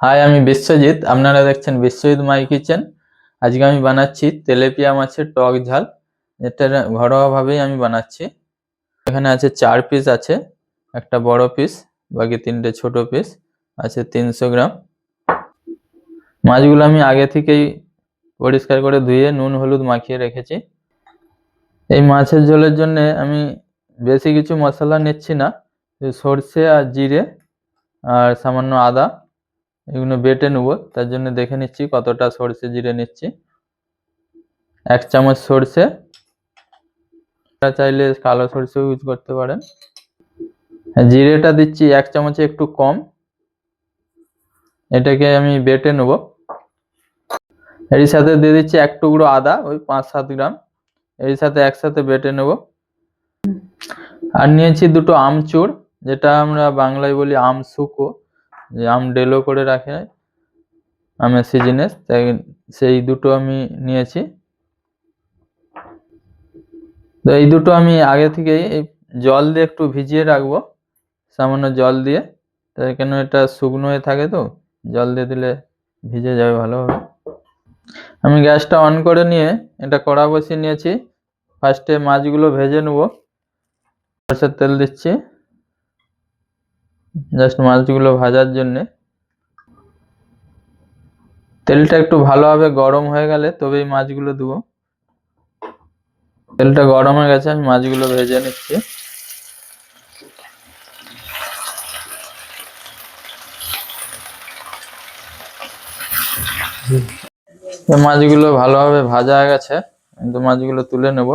High আমি বিশ্বজিৎ। আপনারা দেখছেন বিশ্বজিৎ মাই কিচেন। আজকে আমি বানাচ্ছি তেলেপিয়া মাছের টক ঝাল। এটা ঘরোয়াভাবেই আমি বানাচ্ছি। এখানে আছে চার পিস আছে। একটা বড় পিস বাকি তিনটে ছোট পিস আছে তিনশো গ্রাম। মাছগুলো আমি আগে থেকেই পরিষ্কার করে ধুয়ে নুন, হলুদ মাখিয়ে রেখেছি। এই মাছের ঝোলের জন্য আমি বেশি কিছু মশলা নিচ্ছি না। সর্ষে আর জিরে আর সামান্য আদা। এগুলো বেটে নেব, তার জন্য দেখে নিচ্ছি কতটা সর্ষে জিরে নিচ্ছি। এক চামচ সর্ষে চাইলে কালো সর্ষেও ইউজ করতে পারেন। জিরেটা দিচ্ছি এক চামচে একটু কম। এটাকে আমি বেটে নেব। এর সাথে দিয়ে দিচ্ছি এক টুকরো আদা, ওই পাঁচ সাত গ্রাম। এর সাথে একসাথে বেটে নেব। আর নিয়েছি দুটো আমচুর, যেটা আমরা বাংলায় বলি আম শুকো যে আম ডেলো করে রাখে আমের সিজনে তাই সেই দুটো আমি নিয়েছি। তো এই দুটো আমি আগে থেকেই এই জল দিয়ে একটু ভিজিয়ে রাখব, সামান্য জল দিয়ে। তাই কেন এটা শুকনো হয়ে থাকে তো, জল দিয়ে দিলে ভিজে যাবে ভালোভাবে। আমি গ্যাসটা অন করে নিয়ে এটা কড়া বসিয়ে নিয়েছি। ফার্স্টে মাছগুলো ভেজে নেব। সরষের তেল দিচ্ছি। জাস্ট মাছগুলো ভাজার জন্যে। তেলটা একটু ভালোভাবে গরম হয়ে গেলে তবেই মাছগুলো দেবো তেলটা গরম হয়ে গেছে, আমি মাছগুলো ভেজে নিচ্ছি। মাছগুলো ভালোভাবে ভাজা হয়ে গেছে কিন্তু মাছগুলো তুলে নেব।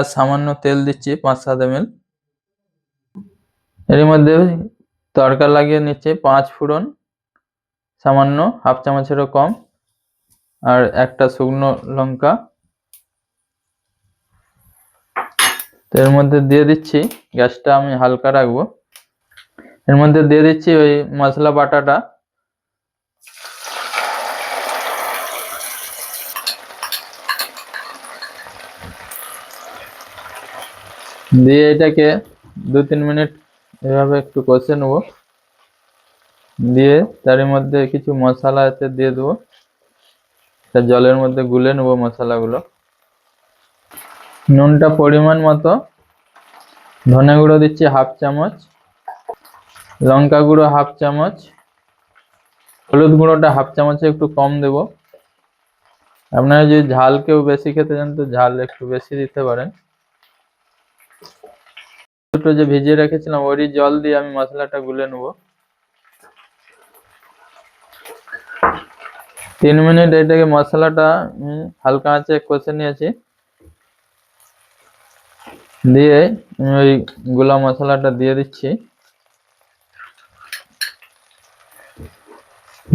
আর সামান্য তেল দিচ্ছি, পাঁচ সাত এম এর মধ্যে তড়কা লাগিয়ে নিচ্ছে পাঁচ ফোড়ন, সামান্য হাফ চামচেরও কম, আর একটা শুকনো লঙ্কা। এর মধ্যে দিয়ে দিচ্ছি, গ্যাসটা আমি হালকা রাখব। এর মধ্যে দিয়ে দিচ্ছি ওই মশলা বাটাটা। দিয়ে এটাকে দু তিন মিনিট এভাবে একটু কষে নেব। দিয়ে তার মধ্যে কিছু মশলা আছে দিয়ে দেবো। তা জলের মধ্যে গুলে নেব মশলাগুলো। নুনটা পরিমাণ মতো। ধনে গুঁড়ো দিচ্ছি হাফ চামচ। লঙ্কা গুঁড়ো হাফ চামচ। হলুদ গুঁড়োটা হাফ চামচে একটু কম দেব। আপনারা যদি ঝাল কেউ বেশি খেতে চান, তো ঝাল একটু বেশি দিতে পারেন। দুটো যে ভিজিয়ে রেখেছিলাম, ওরই জল দিয়ে আমি মশলাটা গুলে নেব। তিন মিনিট এটাকে মশলাটা হালকা আঁচে কষে নিয়েছি। দিয়ে ওই গুলা মশলাটা দিয়ে দিচ্ছি।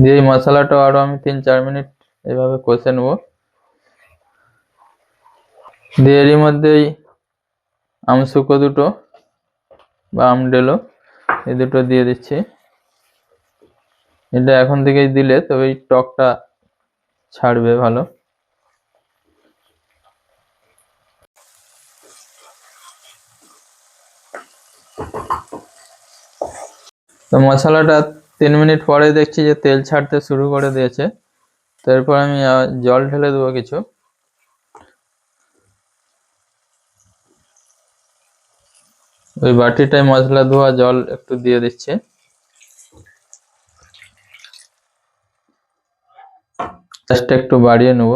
দিয়ে এই মশলাটা আরও আমি তিন, চার মিনিট এভাবে কষে নেব। দিয়ে এরই মধ্যেই আমসুকো দুটো বা আমডেলো এই দুটো দিয়ে দিচ্ছি। এটা এখন থেকেই দিলে তবে এই টকটা ছাড়বে ভালো। তো মশলাটা তিন মিনিট পরে দেখছি যে তেল ছাড়তে শুরু করে দিয়েছে। তারপর আমি জল ঢেলে দেবো কিছু। ওই বাটিটায় মশলা ধোয়া জল একটু দিয়ে দিচ্ছে। জাস্ট একটু বাড়িয়ে নেব।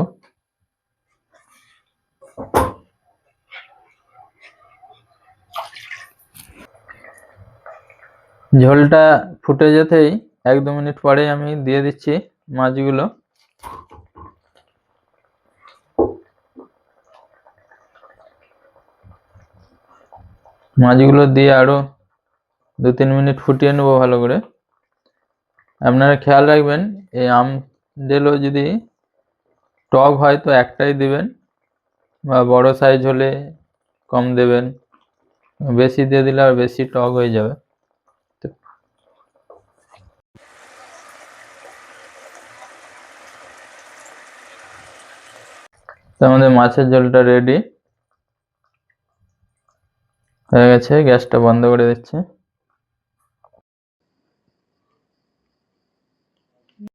ঝোলটা ফুটে যেতেই এক দু মিনিট পরেই আমি দিয়ে দিচ্ছি মাছগুলো। মাছগুলো দিয়ে আরও দু তিন মিনিট ফুটিয়ে নেব ভালো করে। আপনারা খেয়াল রাখবেন, এই আম ডেলো যদি টক হয় তো একটাই দিবেন বা বড় সাইজ হলে কম দেবেন, বেশি দিয়ে দিলে আর বেশি টক হয়ে যাবে। তো আমাদের মাছের জলটা রেডি হয়ে গেছে গ্যাসটা বন্ধ করে দিচ্ছি।